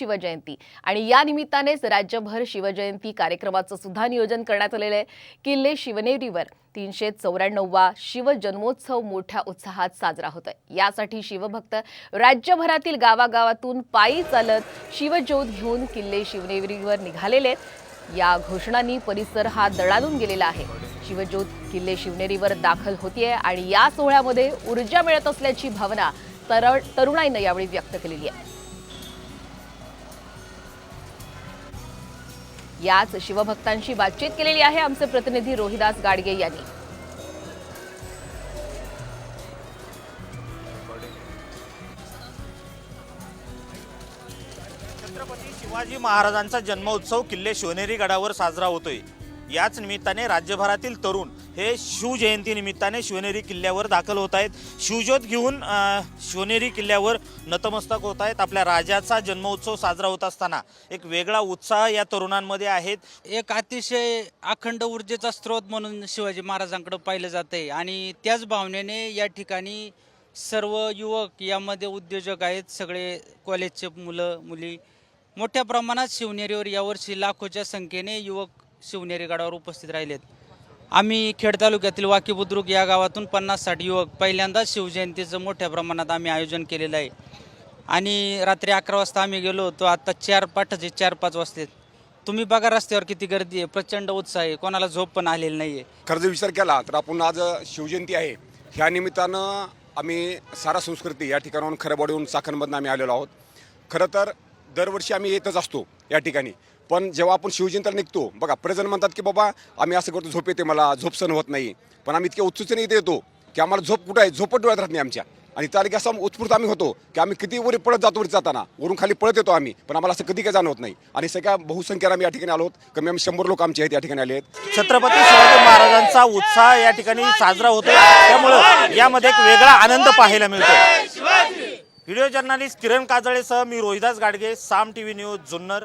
शिवजयंती. आणि या निमित्तानेच राज्यभर शिवजयंती कार्यक्रमाचं सुद्धा नियोजन करण्यात आलेलं आहे. किल्ले शिवनेरीवर तीनशे चौऱ्याण्णववा शिवजन्मोत्सव मोठ्या उत्साहात साजरा होतोय. यासाठी शिवभक्त राज्यभरातील गावागावातून पायी चालत शिवज्योत घेऊन किल्ले शिवनेरीवर निघालेले या घोषणांनी परिसर हा दळालून गेलेला आहे. शिवज्योत किल्ले शिवनेरीवर दाखल होतीये आणि या सोहळ्यामध्ये ऊर्जा मिळत असल्याची भावना तर तरुणाईनं यावेळी व्यक्त केलेली आहे. याच शिवभक्तांशी बातचीत केलेली आहे आमचे प्रतिनिधी रोहिदास गाडगे यांनी. छत्रपती शिवाजी महाराजांचा जन्मोत्सव किल्ले शिवनेरी गडावर साजरा होतोय. याच निमित्ताने राज्यभरातील तरुण हे शिवजयंती निमित्ताने शिवनेरी किल्ल्यावर दाखल होत आहेत. शिवज्योत घेऊन शिवनेरी किल्ल्यावर नतमस्तक होत आहेत. आपल्या राजाचा जन्मोत्सव साजरा होत असताना एक वेगळा उत्साह या तरुणांमध्ये आहेत एक अतिशय अखंड ऊर्जेचा स्रोत म्हणून शिवाजी महाराजांकडे पाहिलं जाते आणि त्याच भावनेने या ठिकाणी सर्व युवक यामध्ये उद्योजक आहेत. सगळे कॉलेजचे मुलं मुली. मोठ्या प्रमाणात शिवनेरीवर यावर्षी लाखोच्या संख्येने युवक शिवनेरी गडावर उपस्थित राहिलेत. आम्ही खेड तालुक्यातील वाकी बुद्रुक या गावातून पन्नास साठ युवक पहिल्यांदाच शिवजयंतीचं मोठ्या प्रमाणात आम्ही आयोजन केलेलं आहे. आणि रात्री अकरा वाजता आम्ही गेलो होतो. आता चार पाठाचे चार पाच वाजते तुम्ही बघा रस्त्यावर किती गर्दी आहे. प्रचंड उत्साह आहे. कोणाला झोप पण आलेली नाही आहे खरं जर विचार केला तर आपण आज शिवजयंती आहे. ह्या निमित्तानं आम्ही सारा संस्कृती या ठिकाणाहून खरबडून चाकणमधून आम्ही आलेलो आहोत. खरं तर दरवर्षी आम्ही येतच असतो या ठिकाणी. पण जेव्हा आपण शिवजयंतीला निघतो बघा प्रजन म्हणतात की बाबा आम्ही असं करतो झोप येते मला झोप सण होत नाही. पण आम्ही इतक्या उत्सुकतेने इथे येतो की आम्हाला झोप कुठं आहे? झोपट डोळ्यात राहत नाही आमच्या. आणि तारीख असा उत्स्फूर्त आम्ही होतो की आम्ही किती वरी पळत जातो वरी जाताना. वरून खाली पळत येतो आम्ही पण आम्हाला असं कधी काय जाणवत नाही. आणि सगळ्या बहुसंख्येने आम्ही या ठिकाणी आलो आहोत. कमी आम्ही शंभर लोक आमचे आहेत या ठिकाणी आले आहेत. छत्रपती शिवाजी महाराजांचा उत्साह या ठिकाणी साजरा होतो त्यामुळं यामध्ये एक वेगळा आनंद पाहायला मिळतो व्हिडिओ जर्नलिस्ट किरण काजळेसह मी Rohidas Gadge Saam T V news Junnar.